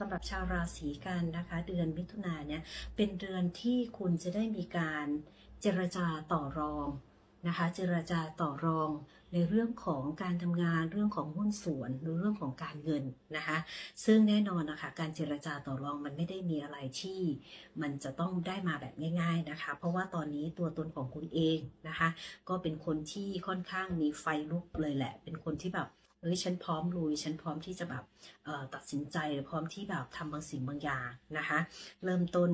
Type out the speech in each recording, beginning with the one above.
สำหรับชาวราศีกันนะคะ เดือนมิถุนาเนี่ยเป็นเดือนที่คุณจะได้มีการเจรจาต่อรองนะคะ เจรจาต่อรองในเรื่องของการทำงานเรื่องของหุ้นส่วนหรือเรื่องของการเงินนะคะ ซึ่งแน่นอนนะคะการเจรจาต่อรองมันไม่ได้มีอะไรที่ มันจะต้องได้มาแบบง่าย ๆนะคะ เพราะว่าตอนนี้ตัวตนของคุณเองนะคะ ก็เป็นคนที่ค่อนข้างมีไฟลุกเลยแหละ เป็นคนที่แบบ เฮ้ยฉันพร้อมลุย ฉันพร้อมที่จะแบบตัดสินใจหรือพร้อมที่แบบทำบางสิ่งบางอย่างนะคะ เริ่มต้น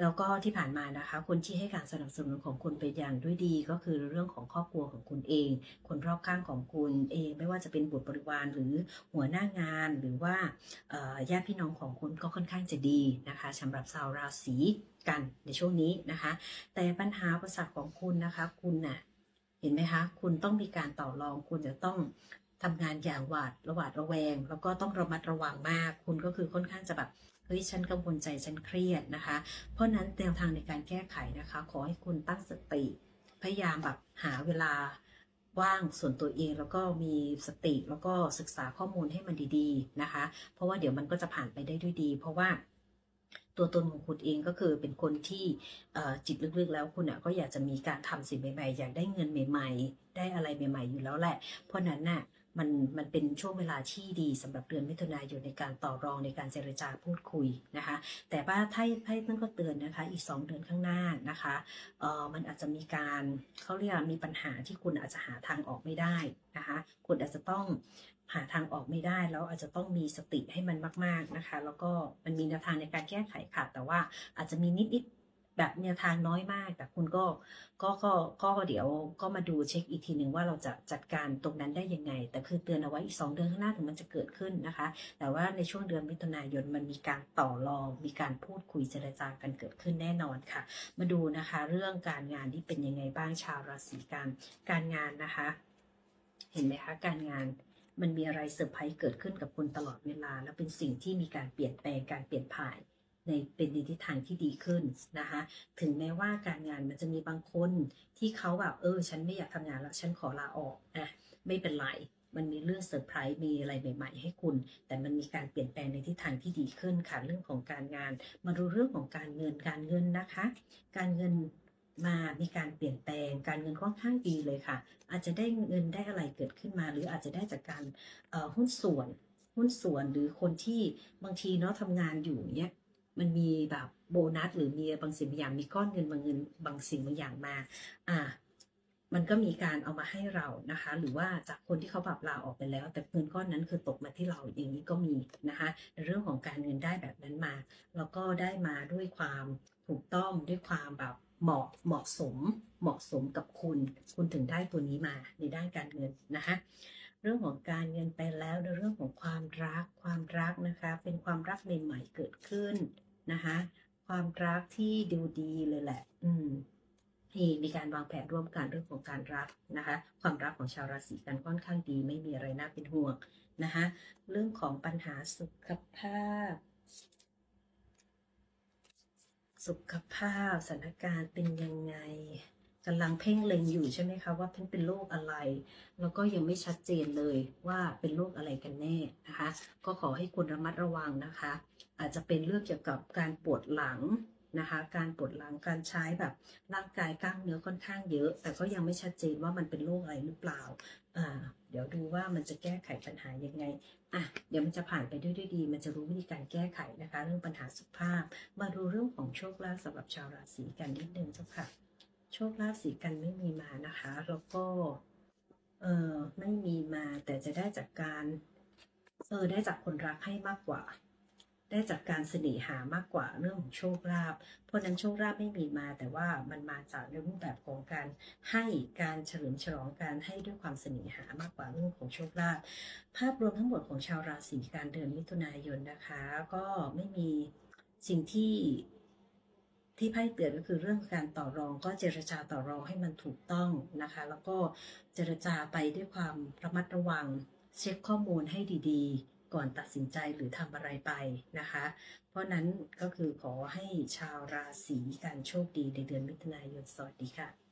แล้วก็ที่ผ่านมานะคะ คนที่ให้การสนับสนุนของคุณไปอย่างด้วยดี ก็คือเรื่องของครอบครัวของคุณเอง คนรอบข้างของคุณเอง ไม่ว่าจะเป็นบุตรบริวารหรือหัวหน้างานหรือว่าญาติพี่น้องของคุณก็ค่อนข้างจะดีนะคะสำหรับชาวราศีกันในช่วงนี้นะคะ แต่ปัญหาอุประสาของคุณนะคะ คุณน่ะเห็นไหมคะ คุณต้องมีการต่อรอง คุณจะต้อง ทำงานอย่างหวาดระหวาดระแวง แล้วก็ต้องระมัดระวังมาก คุณก็คือค่อนข้างจะแบบเฮ้ยฉันกังวลใจฉันเครียดนะคะ เพราะนั้นแนวทางในการแก้ไขนะคะ ขอให้คุณตั้งสติ พยายามแบบหาเวลาว่างส่วนตัวเองแล้วก็มีสติแล้วก็ศึกษาข้อมูลให้มันดีๆนะคะ เพราะว่าเดี๋ยวมันก็จะผ่านไปได้ด้วยดี เพราะว่า ตัวตนของคุณเองก็คือเป็นคนที่จิตลึกๆแล้วคุณอะก็อยากจะมีการทำสิ่งใหม่ๆ อยากได้เงินใหม่ ๆ ได้อะไรใหม่ ๆ อยู่แล้วแหละ เพราะนั้นน่ะมันมันเป็นช่วงเวลาที่ดีสำหรับเดือนมิถุนายนในการต่อรองในการเจรจาพูดคุยนะคะ แต่ว่าไพ่ไพ่นั่นก็เตือนนะคะ อีก 2 เดือนข้างหน้านะคะเออมันอาจจะมีการเขาเรียกมีปัญหาที่คุณอาจจะหาทางออกไม่ได้นะคะคุณอาจจะต้องหาทางออกไม่ได้แล้วอาจจะต้องมีสติให้มันมาก ๆนะคะ แล้วก็มันมีแนวทางในการแก้ไขค่ะ แต่ว่าอาจจะมีนิดๆแบบแนวทางน้อยมาก แต่คุณก็ก็ก็ก็เดี๋ยวก็มาดูเช็คอีกทีหนึ่งว่าเราจะจัดการตรงนั้นได้ยังไง แต่คือเตือนเอาไว้อีก 2 เดือนข้างหน้าถึงมันจะเกิดขึ้นนะคะ แต่ว่าในช่วงเดือนมิถุนายนมันมีการต่อรองมีการพูดคุยเจรจากันเกิดขึ้นแน่นอนค่ะ มาดูนะคะ เรื่องการงานที่เป็นยังไงบ้างชาวราศีกันการงานนะคะ เห็นไหมคะการงานมันมีอะไรเซอร์ไพรส์เกิดขึ้นกับคุณตลอดเวลา และเป็นสิ่งที่มีการเปลี่ยนแปลงการเปลี่ยนผ่าน ในเป็นในทิศทางที่ดีขึ้นนะคะ ถึงแม้ว่าการงานมันจะมีบางคนที่เขาแบบเออ ฉันไม่อยากทำงานแล้วฉันขอลาออกอะไม่เป็นไรมันมีเรื่องเซอร์ไพรส์มีอะไรใหม่ๆ ให้คุณ แต่มันมีการเปลี่ยนแปลงในทิศทางที่ดีขึ้นค่ะเรื่องของการงาน มาดูเรื่องของการเงินการเงินนะคะ การเงินมามีการเปลี่ยนแปลง การเงินค่อนข้างดีเลยค่ะ อาจจะได้เงินได้อะไรเกิดขึ้นมา หรืออาจจะได้จากการหุ้นส่วน หุ้นส่วนหรือคนที่บางทีเนาะทำงานอยู่เนี้ย มันมีแบบโบนัสหรือมีบางสิ่งบางอย่างมีก้อนเงินบางเงินบางสิ่งบางอย่างมาอ่ามันก็มีการเอามาให้เรานะคะ หรือว่าจากคนที่เขาแบบลาออกไปแล้ว แต่เงินก้อนนั้นคือตกมาที่เราอย่างนี้ก็มีนะคะในเรื่องของการเงินได้แบบนั้นมา แล้วก็ได้มาด้วยความถูกต้องด้วยความแบบเหมาะเหมาะสมเหมาะสมกับคุณ คุณถึงได้ตัวนี้มาในด้านการเงินนะคะ เรื่องของการเงินไปแล้วในเรื่องของความรักความรักนะคะ เป็นความรักใหม่ๆเกิดขึ้นนะคะความรักที่ดูดีเลยแหละ อืมที่มีการวางแผนร่วมกันเรื่องของการรักนะคะ ความรักของชาวราศีกันค่อนข้างดี ไม่มีอะไรน่าเป็นห่วงนะคะเรื่องของปัญหาสุขภาพ สุขภาพสถานการณ์เป็นยังไง กำลังเพ่งเล็งอยู่ใช่ไหมคะว่าเป็นเป็นโรคอะไร แล้วก็ยังไม่ชัดเจนเลยว่าเป็นโรคอะไรกันแน่นะคะ ก็ขอให้คุณระมัดระวังนะคะ อาจจะเป็นเรื่องเกี่ยวกับการปวดหลังนะคะ การปวดหลังการใช้แบบร่างกายกล้ามเนื้อค่อนข้างเยอะ แต่ก็ยังไม่ชัดเจนว่ามันเป็นโรคอะไรหรือเปล่าอ่าเดี๋ยวดูว่ามันจะแก้ไขปัญหายังไงอะเดี๋ยวมันจะผ่านไปด้วยด้วยดี มันจะรู้วิธีการแก้ไขนะคะ เรื่องปัญหาสุขภาพ มาดูเรื่องของโชคลาภสำหรับชาวราศีกันนิดนึงเจ้าค่ะ โชคลาภสีกันไม่มีมานะคะ แล้วก็เออไม่มีมาแต่จะได้จากการเออได้จากคนรักให้มากกว่า ได้จากการเสน่หามากกว่าเรื่องของโชคลาภเพราะนั้นโชคลาภไม่มีมา แต่ว่ามันมาจากในรูปแบบของการให้การเฉลิมฉลองการให้ด้วยความเสน่หามากกว่าเรื่องของโชคลาภภาพรวมทั้งหมดของชาวราศีการเดือนมิถุนายนนะคะ ก็ไม่มีสิ่งที่ ที่ไพ่เตือนก็คือเรื่องการต่อรองก็เจรจาต่อรองให้มันถูกต้องนะคะ แล้วก็เจรจาไปด้วยความระมัดระวัง เช็คข้อมูลให้ดีๆ ก่อนตัดสินใจหรือทำอะไรไปนะคะ เพราะนั้นก็คือขอให้ชาวราศีกันโชคดีในเดือนมิถุนายนสวัสดีค่ะ